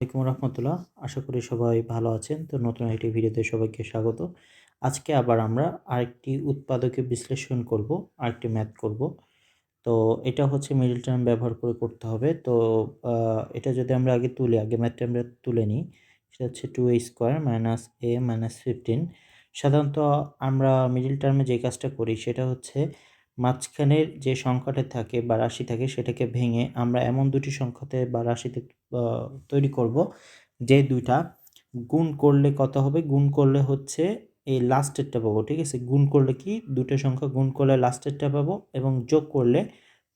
আসসালামাইকুম রহমতুল্লাহ। আশা করি সবাই ভালো আছেন। তো নতুন একটি ভিডিওতে সবাইকে স্বাগত। আজকে আবার আমরা আরেকটি উৎপাদকে বিশ্লেষণ করব, আরেকটি ম্যাথ করব। তো এটা হচ্ছে মিডল টার্ম ব্যবহার করে করতে হবে। তো এটা যদি আমরা আগে তুলি, আগে ম্যাথটা আমরা তুলে নিই, সেটা হচ্ছে two a square minus a minus fifteen. সাধারণত আমরা মিডল টার্মে যে কাজটা করি, সেটা হচ্ছে মাঝখানের যে সংখ্যাটা থাকে বা রাশি থাকে সেটাকে ভেঙে আমরা এমন দুটি সংখ্যাতে বা রাশিতে তৈরি করব যে দুইটা গুণ করলে কত হবে? গুণ করলে হচ্ছে এই লাস্টেরটা পাবো, ঠিক আছে? গুণ করলে কি? দুটো সংখ্যা গুণ করলে লাস্টেরটা পাবো এবং যোগ করলে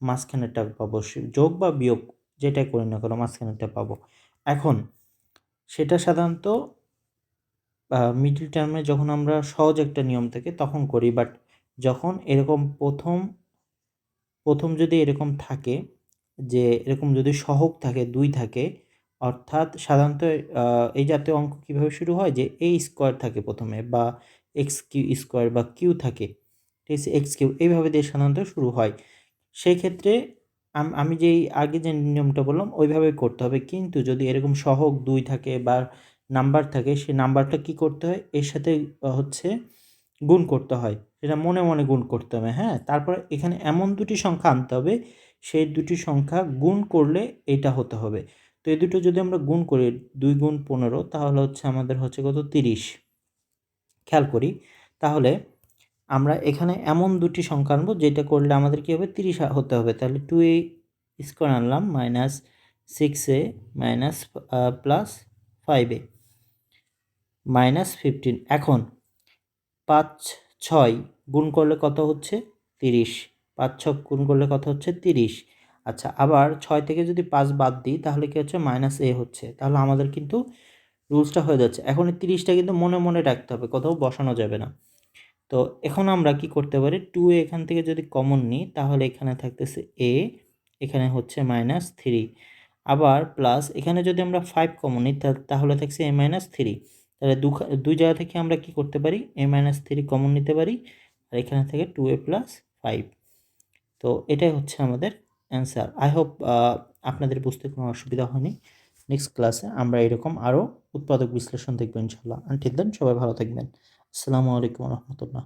মাঝখানেরটা পাবো। যোগ বা বিয়োগ যেটাই করি না কেন মাঝখানেরটা পাবো। এখন সেটা সাধারণত মিডল টার্মে যখন আমরা সহজ একটা নিয়ম থাকে তখন করি বাট যখন এরকম প্রথম প্রথম যদি এরকম থাকে যে এরকম যদি সহগ থাকে, দুই থাকে, অর্থাৎ সাধারণত এই জাতীয় অঙ্ক কীভাবে শুরু হয়? যে এ স্কোয়ার থাকে প্রথমে বা এক্স কিউ স্কোয়ার বা কিউ থাকে, ঠিক আছে? এক্স কিউ এইভাবে দিয়ে সাধারণত শুরু হয়। সেই ক্ষেত্রে আম- যেই আগে যে নিয়মটা বললাম, ওইভাবে করতে হবে। কিন্তু যদি এরকম সহগ দুই থাকে বা নাম্বার থাকে সেই নাম্বারটা কি করতে হয়? এর সাথে হচ্ছে গুণ করতে হয়। সেটা মনে মনে গুণ করতে হবে হ্যাঁ? তারপরে এখানে এমন দুটি সংখ্যা আনতে হবে, সেই দুটি সংখ্যা গুণ করলে এটা হতে হবে। তো এই দুটো যদি আমরা গুণ করি, দুই গুণ পনেরো, তাহলে হচ্ছে আমাদের হচ্ছে কত? তিরিশ। খেয়াল করি, তাহলে আমরা এখানে এমন দুটি সংখ্যা আনব, যেটা করলে আমাদের কী হবে? তিরিশ হতে হবে। তাহলে টু এ স্কোয়ার আনলাম minus six a minus plus five a minus fifteen এখন পাঁচ, ছয় গুণ করলে কত হচ্ছে? তিরিশ। পাঁচ ছ গুণ করলে কত হচ্ছে? তিরিশ। আচ্ছা আবার ছয় থেকে যদি পাঁচ বাদ দিই, তাহলে কী হচ্ছে? মাইনাস এ হচ্ছে। তাহলে আমাদের কিন্তু রুলসটা হয়ে যাচ্ছে। এখন এই তিরিশটা কিন্তু মনে মনে রাখতে হবে, কোথাও বসানো যাবে না। তো এখন আমরা কি করতে পারি? টু এখান থেকে যদি কমন নিই, তাহলে এখানে থাকতেছে এ, এখানে হচ্ছে মাইনাস থ্রি। আবার প্লাস এখানে যদি আমরা ফাইভ কমন নিই তাহলে থাকছে এ মাইনাস থ্রি। তাহলে দু দুই জায়গা থেকে আমরা কি করতে পারি? এ মাইনাস থ্রি কমন নিতে পারি। আর এখানে থেকে টু এ প্লাস ফাইভ তো এটাই হচ্ছে আমাদের অ্যান্সার আই হোপ আপনাদের বুঝতে কোনো অসুবিধা হয়নি। নেক্সট ক্লাসে আমরা এরকম আরও উৎপাদক বিশ্লেষণ দেখব ইনশাল্লাহ আনটিল দেন সবাই ভালো থাকবেন। আসসালামু আলাইকুম রহমতুল্লাহ।